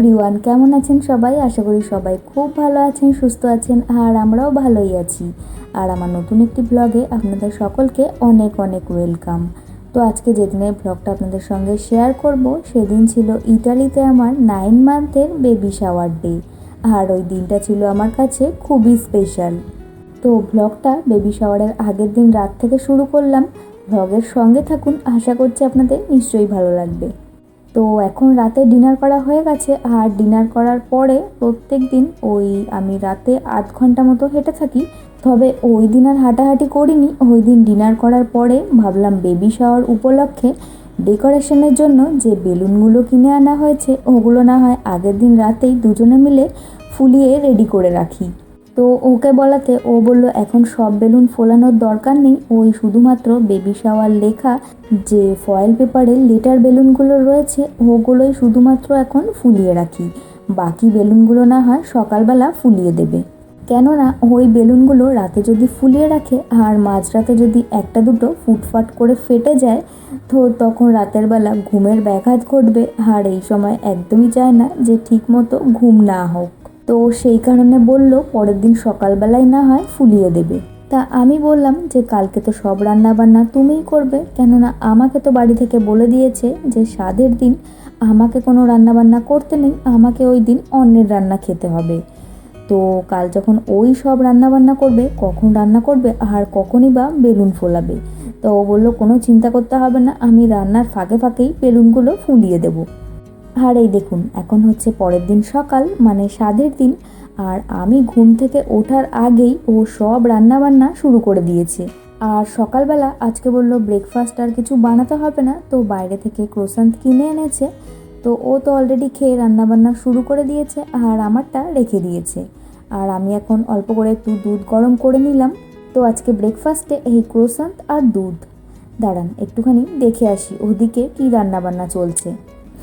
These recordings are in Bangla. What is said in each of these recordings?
এভরিওয়ান কেমন আছেন সবাই? আশা করি সবাই খুব ভালো আছেন, সুস্থ আছেন, আর আমরাও ভালোই আছি। আর আমার নতুন একটি ব্লগে আপনাদের সকলকে অনেক অনেক ওয়েলকাম তো আজকে যেদিনের ব্লগটা আপনাদের সঙ্গে শেয়ার করব, সেদিন ছিল ইটালিতে আমার নাইন মান্থের বেবি শাওয়ার ডে আর ওই দিনটা ছিল আমার কাছে খুবই স্পেশাল তো ব্লগটা বেবি শাওয়ারের আগের দিন রাত থেকে শুরু করলাম। ব্লগের সঙ্গে থাকুন, আশা করছি আপনাদের নিশ্চয়ই ভালো লাগবে। তো এখন রাতে ডিনার করা হয়ে গেছে আর ডিনার করার পরে প্রত্যেক দিন ওই আমি রাতে আধ ঘণ্টা মতো হেঁটে থাকি। তবে ওই দিন আর হাঁটাহাঁটি করিনি, ওই দিন ডিনার করার পরে ভাবলাম বেবি শাওয়ার উপলক্ষে ডেকোরেশনের জন্য যে বেলুনগুলো কিনে আনা হয়েছে, ওগুলো না হয় আগের দিন রাতেই দুজনে মিলে ফুলিয়ে রেডি করে রাখি। তো ওকে বলাতে ও বলল, এখন সব বেলুন ফোলানোর দরকার নেই। ওই শুধুমাত্র বেবি শাওয়ার লেখা যে ফয়েল পেপারে লেটার বেলুনগুলো রয়েছে, ওগুলোই শুধুমাত্র এখন ফুলিয়ে রাখি। বাকি বেলুনগুলো না হয় সকালবেলা ফুলিয়ে দেবে। কেননা, ওই বেলুনগুলো রাতে যদি ফুলিয়ে রাখে আর মাঝরাতে যদি একটা দুটো ফুটফাট করে ফেটে যায়, তো তখন রাতের বেলা ঘুমের ব্যাঘাত ঘটবে। আর এই সময় একদমই চায় না যে ঠিকমতো ঘুম না হোক। তো সেই কারণে বলল, পরের দিন সকালবেলায় না হয় ফুলিয়ে দেবে। তা আমি বললাম যে, কালকে তো সব রান্না বান্না তুমিই করবে। কেননা আমাকে তো বাড়ি থেকে বলে দিয়েছে যে, স্বাদের দিন আমাকে কোনো রান্না বান্না করতে নেই, আমাকে ওই দিন অন্যের রান্না খেতে হবে। তো কাল যখন ওই সব রান্না বান্না করবে, কখন রান্না করবে আর কখনই বা বেলুন ফোলাবে। তো ও বলল, কোনো চিন্তা করতে হবে না, আমি রান্নার ফাঁকে ফাঁকেই বেলুনগুলো ফুলিয়ে দেবো। আর এই দেখুন, এখন হচ্ছে পরের দিন সকাল মানে সাধের দিন, আর আমি ঘুম থেকে ওঠার আগেই ও সব রান্না বান্না শুরু করে দিয়েছে। আর সকালবেলা আজকে বলল ব্রেকফাস্ট আর কিছু বানাতে হবে না, তো বাইরে থেকে ক্রোসান্ত কিনে এনেছে, তো ও তো অলরেডি খেয়ে রান্নাবান্না শুরু করে দিয়েছে আর আমারটা রেখে দিয়েছে। আর আমি এখন অল্প করে একটু দুধ গরম করে নিলাম, তো আজকে ব্রেকফাস্টে এই ক্রোসান্ত আর দুধ। দাঁড়ান, একটুখানি দেখে আসি ওদিকে কী রান্নাবান্না চলছে।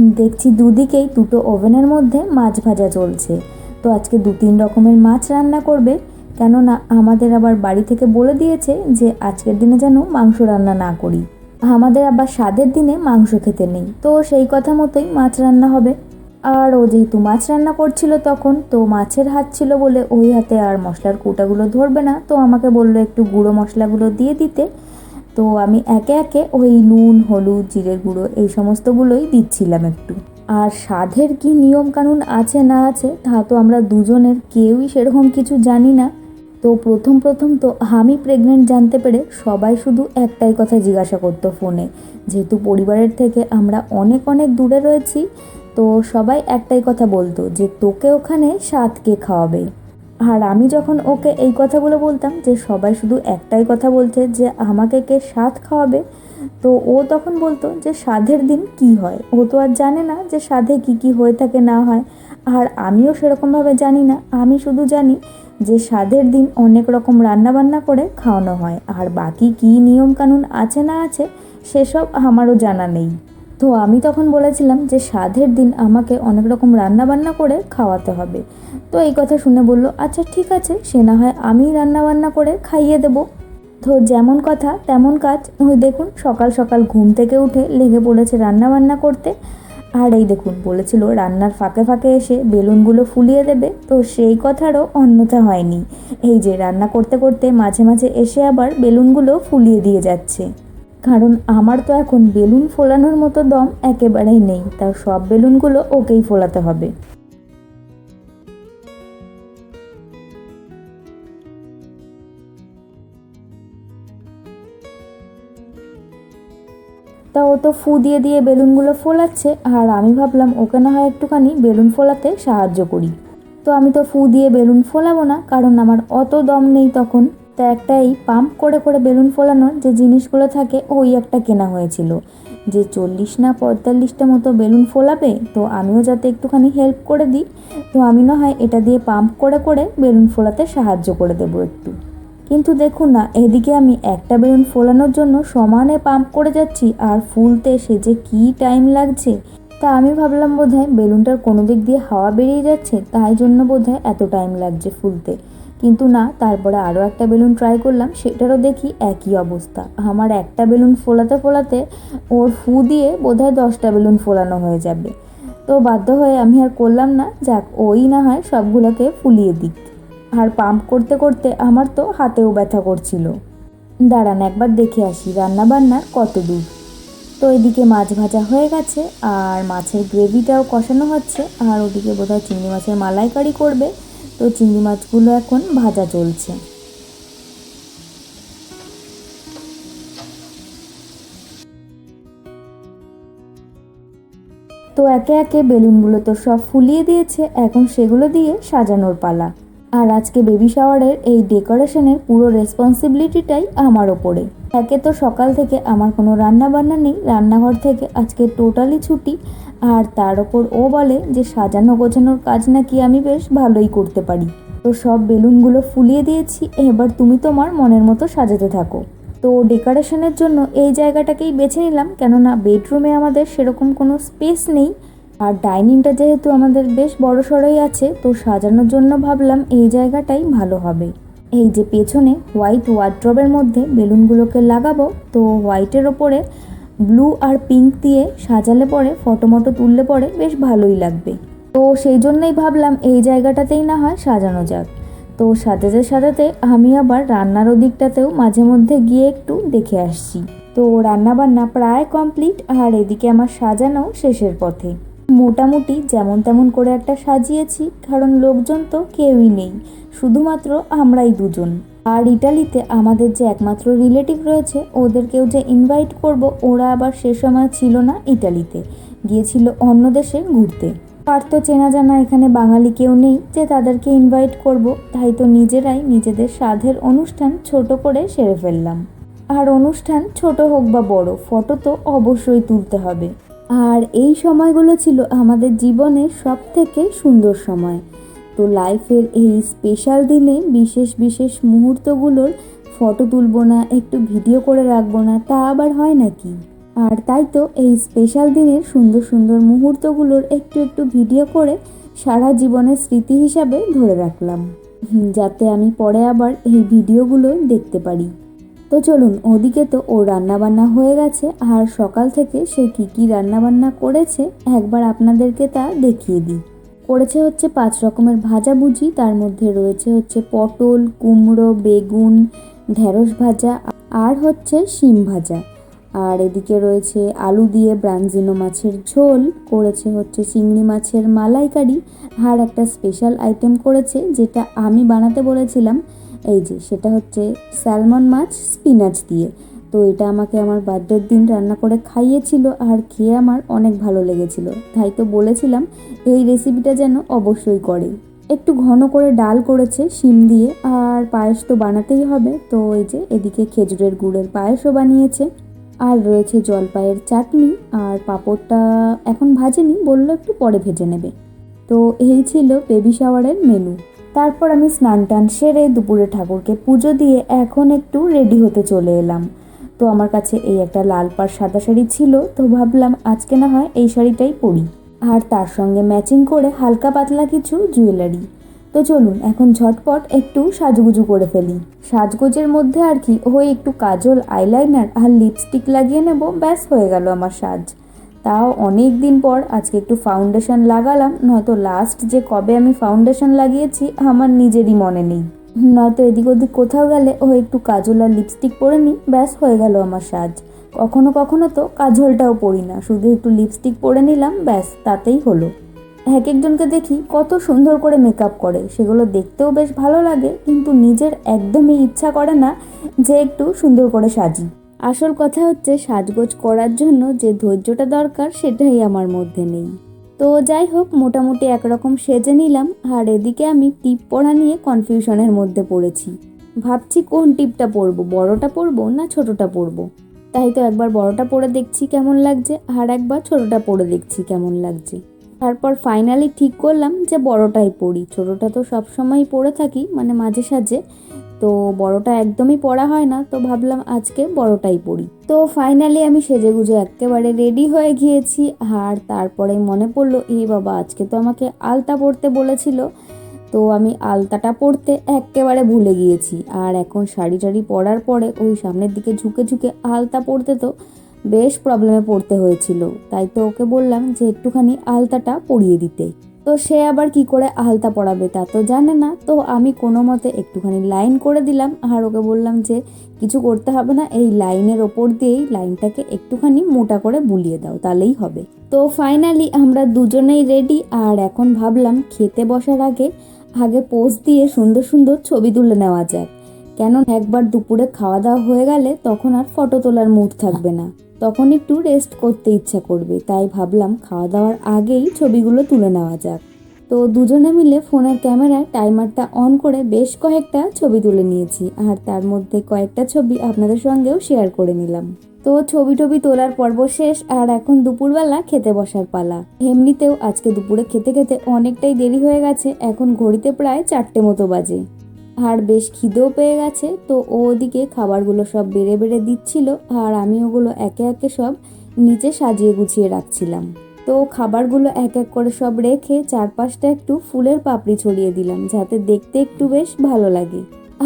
দেখছি দুদিকেই দুটো ওভেনের মধ্যে মাছ ভাজা চলছে। তো আজকে দু তিন রকমের মাছ রান্না করবে। কেননা আমাদের আবার বাড়ি থেকে বলে দিয়েছে যে আজকের দিনে যেন মাংস রান্না না করি। আমাদের আবার স্বাদের দিনে মাংস খেতে নেই। তো সেই কথা মতোই মাছ রান্না হবে। আর ও যেহেতু মাছ রান্না করছিল তখন, তো মাছের হাত ছিল বলে ওই হাতে আর মশলার কুটাগুলো ধরবে না। তো আমাকে বলল একটু গুঁড়ো মশলাগুলো দিয়ে দিতে। তো আমি একে একে ওই নুন, হলুদ, জিরের গুঁড়ো এই সমস্তগুলোই দিচ্ছিলাম একটু। আর স্বাদের কি নিয়ম কানুন আছে না আছে, তা তো আমরা দুজনের কেউই সেরকম কিছু জানি না। তো প্রথম প্রথম তো আমি প্রেগনেন্ট জানতে পেরে সবাই শুধু একটাই কথা জিজ্ঞাসা করতো ফোনে, যেহেতু পরিবারের থেকে আমরা অনেক অনেক দূরে রয়েছি, তো সবাই একটাই কথা বলতো যে তোকে ওখানে স্বাদ কে খাওয়াবে। আর আমি যখন ওকে এই কথাগুলো বলতাম যে সবাই শুধু একটাই কথা বলছে যে আমাকে কে স্বাদ খাওয়াবে, তো ও তখন বলতো যে স্বাদের দিন কি হয়? ও তো আর জানে না যে স্বাদে কি কি হয়ে থাকে, না হয়। আর আমিও সেরকমভাবে জানি না। আমি শুধু জানি যে স্বাদের দিন অনেক রকম রান্না বান্না করে খাওয়ানো হয়। আর বাকি কী নিয়মকানুন আছে না আছে, সেসব আমারও জানা নেই। তো আমি তখন বলেছিলাম যে সাধের দিন আমাকে অনেক রকম রান্না বান্না করে খাওয়াতে হবে। তো এই কথা শুনে বলল আচ্ছা ঠিক আছে, সে না হয় আমি রান্না বান্না করে খাইয়ে দেব। তো যেমন কথা, তেমন কাজ। ওই দেখুন, সকাল সকাল ঘুম থেকে উঠে লেগে পড়েছে রান্না বান্না করতে। আর এই দেখুন, বলেছিল রান্নার ফাঁকে ফাঁকে এসে বেলুনগুলো ফুলিয়ে দেবে। তো সেই কথারও অন্যথা হয়নি। এই যে রান্না করতে করতে মাঝে মাঝে এসে আবার বেলুনগুলো ফুলিয়ে দিয়ে যাচ্ছে। কারণ আমার তো এখন বেলুন ফোলানোর মতো দম একেবারেই নেই। তার সব বেলুনগুলো ওকেই ফোলাতে হবে। তা ও তো ফু দিয়ে দিয়ে বেলুনগুলো ফোলাচ্ছে, আর আমি ভাবলাম ওকে না হয় একটুখানি বেলুন ফোলাতে সাহায্য করি। তো আমি তো ফু দিয়ে বেলুন ফোলাবো না, কারণ আমার অত দম নেই তখন। তা একটা এই পাম্প করে করে বেলুন ফোলানোর যে জিনিসগুলো থাকে, ওই একটা কেনা হয়েছিল। যে চল্লিশ না পঁয়তাল্লিশটা মতো বেলুন ফোলাবে, তো আমিও যাতে একটুখানি হেল্প করে দিই, তো আমি না হয় এটা দিয়ে পাম্প করে করে বেলুন ফোলাতে সাহায্য করে দেবো একটু। কিন্তু দেখুন না, এদিকে আমি একটা বেলুন ফোলানোর জন্য সমানে পাম্প করে যাচ্ছি, আর ফুলতে সে যে কী টাইম লাগছে, তা আমি ভাবলাম বোধহয় বেলুনটার কোনো দিক দিয়ে হাওয়া বেরিয়ে যাচ্ছে, তাই জন্য বোধহয় এত টাইম লাগছে ফুলতে। কিন্তু না, তারপরে আরও একটা বেলুন ট্রাই করলাম, সেটারও দেখি একই অবস্থা। আমার একটা বেলুন ফোলাতে ফোলাতে ওর ফু দিয়ে বোধহয় দশটা বেলুন ফোলানো হয়ে যাবে। তো বাধ্য হয়ে আমি আর করলাম না, যাক, ওই না হয় সবগুলোকে ফুলিয়ে দিক। আর পাম্প করতে করতে আমার তো হাতেও ব্যথা করছিল। দাঁড়ান, একবার দেখে আসি রান্না বান্নার কত দূর। তো এদিকে মাছ ভাজা হয়ে গেছে, আর মাছের গ্রেভিটাও কষানো হচ্ছে, আর ওদিকে বোধহয় চিংড়ি মাছের মালাইকারি করবে। তো চিংড়ি মাছগুলো এখন ভাজা চলছে। তো একে একে বেলুনগুলো তো সব ফুলিয়ে দিয়েছে, এখন সেগুলো দিয়ে সাজানোর পালা। আর আজকে বেবি শাওয়ারের এই ডেকোরেশনের পুরো রেসপন্সিবিলিটিটাই আমার ওপরে। একে তো সকাল থেকে আমার কোনো রান্না বান্না নেই, রান্নাঘর থেকে আজকে টোটালি ছুটি। আর তার ওপর ও বলে যে সাজানো গোছানোর কাজ নাকি আমি বেশ ভালোই করতে পারি। তো সব বেলুনগুলো ফুলিয়ে দিয়েছি, এবার তুমি তোমার মনের মতো সাজাতে থাকো। তো ডেকোরেশনের জন্য এই জায়গাটাকেই বেছে নিলাম, কেননা বেডরুমে আমাদের সেরকম কোনো স্পেস নেই। আর ডাইনিংটা যেহেতু আমাদের বেশ বড় সড়োই আছে, তো সাজানোর জন্য ভাবলাম এই জায়গাটাই ভালো হবে। এই যে পেছনে হোয়াইট ওয়ার্ড্রবের মধ্যে বেলুনগুলোকে লাগাবো, তো হোয়াইটের ওপরে ব্লু আর পিঙ্ক দিয়ে সাজালে পরে ফটো মটো তুললে পরে বেশ ভালোই লাগবে। তো সেই জন্যই ভাবলাম এই জায়গাটাতেই না হয় সাজানো যাক। তো সাজাতে সাজাতে আমি আবার রান্নার ওদিকটাতেও মাঝে মধ্যে গিয়ে একটু দেখে আসছি। তো রান্নাবান্না প্রায় কমপ্লিট, আর এদিকে আমার সাজানো শেষের পথে। মোটামুটি যেমন তেমন করে একটা সাজিয়েছি, কারণ লোকজন তো কেউই নেই। শুধুমাত্র আমরাই দুজন। আর ইটালিতে আমাদের যে একমাত্র রিলেটিভ রয়েছে, ওদেরকেও যে ইনভাইট করব, ওরা আবার সে সময় ছিল না ইটালিতে। গিয়েছিল অন্য দেশে ঘুরতে। আর তো চেনা জানা এখানে বাঙালি কেউ নেই যে তাদেরকে ইনভাইট করব, তাই তো নিজেরাই নিজেদের সাধের অনুষ্ঠান ছোট করে সেরে ফেললাম। আর অনুষ্ঠান ছোট হোক বা বড়, ফটো তো অবশ্যই তুলতে হবে। আর এই সময়গুলো ছিল আমাদের জীবনের সব থেকে সুন্দর সময়। তো লাইফের এই স্পেশাল দিনে বিশেষ বিশেষ মুহূর্তগুলোর ফটো তুলবো না, একটু ভিডিও করে রাখব না, তা আবার হয় নাকি? আর তাই তো এই স্পেশাল দিনের সুন্দর সুন্দর মুহূর্তগুলোর একটু একটু ভিডিও করে সারা জীবনের স্মৃতি হিসাবে ধরে রাখলাম। যাতে আমি পরে আবার এই ভিডিওগুলো দেখতে পারি। তো চলুন, ওদিকে তো ও রান্নাবান্না হয়ে গেছে। আর সকাল থেকে সে কী কী রান্নাবান্না করেছে, একবার আপনাদেরকে তা দেখিয়ে দিই। করেছে হচ্ছে পাঁচ রকমের ভাজাভুজি তার মধ্যে রয়েছে হচ্ছে পটল, কুমড়ো, বেগুন, ঢেঁড়স ভাজা, আর হচ্ছে শিম ভাজা। আর এদিকে রয়েছে আলু দিয়ে ব্রাঞ্জিনো মাছের ঝোল, করেছে হচ্ছে চিংড়ি মাছের মালাইকারি, আর একটা স্পেশাল আইটেম করেছে, যেটা আমি বানাতে বলেছিলাম এই যে, সেটা হচ্ছে স্যালমন মাছ, স্পিনাচ দিয়ে। তো এটা আমাকে আমার বার্থডের দিন রান্না করে খাইয়েছিল আর খেয়ে আমার অনেক ভালো লেগেছিল। তাই তো বলেছিলাম, এই রেসিপিটা যেন অবশ্যই করে। একটু ঘন করে ডাল করেছে, শিম দিয়ে, আর পায়েস তো বানাতেই হবে। তো এই যে, এদিকে খেজুরের গুড়ের পায়েসও বানিয়েছে। আর রয়েছে জলপাইয়ের চাটনি, আর পাঁপড়টা এখন ভাজেনি, বলল একটু পরে ভেজে নেবে। তো এই ছিল বেবি শাওয়ারের মেনু তারপর আমি স্নান টান সেরে দুপুরে ঠাকুরকে পুজো দিয়ে এখন একটু রেডি হতে চলে এলাম। তো আমার কাছে এই একটা লাল পাড় সাদা শাড়ি ছিল, তো ভাবলাম আজকে না হয় এই শাড়িটাই পরি। আর তার সঙ্গে ম্যাচিং করে হালকা পাতলা কিছু জুয়েলারি তো চলুন, এখন ঝটপট একটু সাজগুজু করে ফেলি। সাজগোজের মধ্যে আর কি, ওই একটু কাজল আইলাইনার আর লিপস্টিক লাগিয়ে নেব, ব্যাস হয়ে গেল আমার সাজ। তাও অনেক দিন পর আজকে একটু ফাউন্ডেশন লাগালাম, নয়তো লাস্ট যে কবে আমি ফাউন্ডেশন লাগিয়েছি আমার নিজেরই মনে নেই। নয়তো এদিক ওদিক কোথাও গেলে ও একটু কাজল আর লিপস্টিক পরে নিই, ব্যাস হয়ে গেল আমার সাজ। কখনো কখনো তো কাজলটাও পরি না, শুধু একটু লিপস্টিক পরে নিলাম, ব্যাস তাতেই হলো। এক একজনকে দেখি কত সুন্দর করে মেকআপ করে, সেগুলো দেখতেও বেশ ভালো লাগে, কিন্তু নিজের একদমই ইচ্ছা করে না যে একটু সুন্দর করে সাজি। আসল কথা হচ্ছে সাজগোজ করার জন্য যে ধৈর্যটা দরকার সেটাই আমার মধ্যে নেই। তো যাই হোক, মোটামুটি একরকম সেজে নিলাম, আর এদিকে আমি টিপ পড়া নিয়ে কনফিউশনের মধ্যে পড়েছি। ভাবছি কোন টিপটা পরবো, বড়টা পরবো না ছোটটা পরবো? তাই তো একবার বড়টা পরে দেখছি কেমন লাগছে, আর একবার ছোটটা পরে দেখছি কেমন লাগছে। তারপর ফাইনালি ঠিক করলাম যে বড়টাই পরি। ছোটটা তো সবসময় পরে থাকি মানে মাঝে সাঝে। তো বড়টা একদমই পড়া হয় না, তো ভাবলাম আজকে বড়টাই পড়ি। তো ফাইনালি আমি সেজে গুজে একেবারে রেডি হয়ে গিয়েছি, আর তারপরে মনে পড়ল, এ বাবা, আজকে তো আমাকে আলতা পড়তে বলেছিল, তো আমি আলতাটা পরতে একেবারে ভুলে গিয়েছি। আর এখন শাড়ি টাড়ি পরার পরে ওই সামনের দিকে ঝুঁকে ঝুঁকে আলতা পরতে তো বেশ প্রবলেমে পড়তে হয়েছিল, তাই তো ওকে বললাম যে একটুখানি আলতাটা পরিয়ে দিতে। তো সে আবার কি করে আলতা পড়াবে তা তো জানে না। তো আমি কোনো মতে একটুখানি লাইন করে দিলাম। আর ওকে বললাম যে, কিছু করতে হবে না, এই লাইনের ওপর দিয়েই লাইনটাকে একটুখানি মোটা করে বুলিয়ে দাও, তাহলেই হবে। তো ফাইনালি আমরা দুজনেই রেডি আর এখন ভাবলাম খেতে বসার আগে আগে পোজ দিয়ে সুন্দর সুন্দর ছবি তুলে নেওয়া যাক। কেন একবার দুপুরে খাওয়া দাওয়া হয়ে গেলে তখন আর ফটো তোলার মুড থাকবে না। তখন একটু রেস্ট করতে ইচ্ছা করবে, তাই ভাবলাম খাওয়া দাওয়ার আগেই ছবিগুলো তুলে নেওয়া যাক। তো দুজনে মিলে ফোনের ক্যামেরায় টাইমারটা অন করে বেশ কয়েকটা ছবি তুলে নিয়েছি, আর তার মধ্যে কয়েকটা ছবি আপনাদের সঙ্গেও শেয়ার করে নিলাম। তো ছবি টবি তোলার পর্ব শেষ, আর এখন দুপুরবেলা খেতে বসার পালা। এমনিতেও আজকে দুপুরে খেতে খেতে অনেকটাই দেরি হয়ে গেছে, এখন ঘড়িতে প্রায় চারটে মতো বাজে। আর বেশ খিদেও পেয়ে গেছে। তো ও ওদিকে খাবারগুলো সব বেড়ে বেড়ে দিচ্ছিল আর আমি ওগুলো একে একে সব নিচে সাজিয়ে গুছিয়ে রাখছিলাম। তো খাবারগুলো এক এক করে সব রেখে চারপাশটা একটু ফুলের পাপড়ি ছড়িয়ে দিলাম, যাতে দেখতে একটু বেশ ভালো লাগে।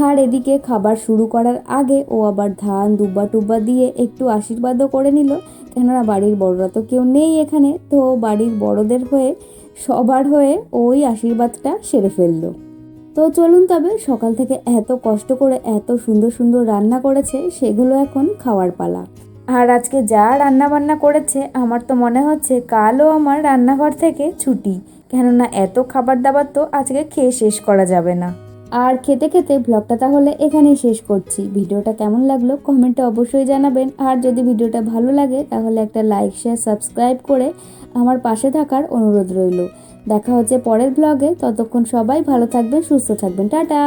আর এদিকে খাবার শুরু করার আগে ও আবার ধান দুব্বা টুব্বা দিয়ে একটু আশীর্বাদও করে নিল, কেননা বাড়ির বড়রা তো কেউ নেই এখানে। তো বাড়ির বড়দের হয়ে সবার হয়ে ওই আশীর্বাদটা সেরে ফেলল। তো চলুন তবে সকাল থেকে এত কষ্ট করে এত সুন্দর সুন্দর রান্না করেছে, সেগুলো এখন খাওয়ার পালা। আর আজকে যা রান্না বান্না করেছে, আমার তো মনে হচ্ছে কালও আমার রান্নাঘর থেকে ছুটি। কেননা এত খাবার দাবার তো আজকে খেয়ে শেষ করা যাবে না। আর খেতে খেতে ব্লগটা তাহলে এখানেই শেষ করছি। ভিডিওটা কেমন লাগল কমেন্টে অবশ্যই জানাবেন। আর যদি ভিডিওটা ভালো লাগে, তাহলে একটা লাইক, শেয়ার, সাবস্ক্রাইব করে আমার পাশে থাকার অনুরোধ রইল। দেখা হচ্ছে পরের ব্লগে ততক্ষণ সবাই ভালো থাকবেন সুস্থ থাকবেন। টাটা!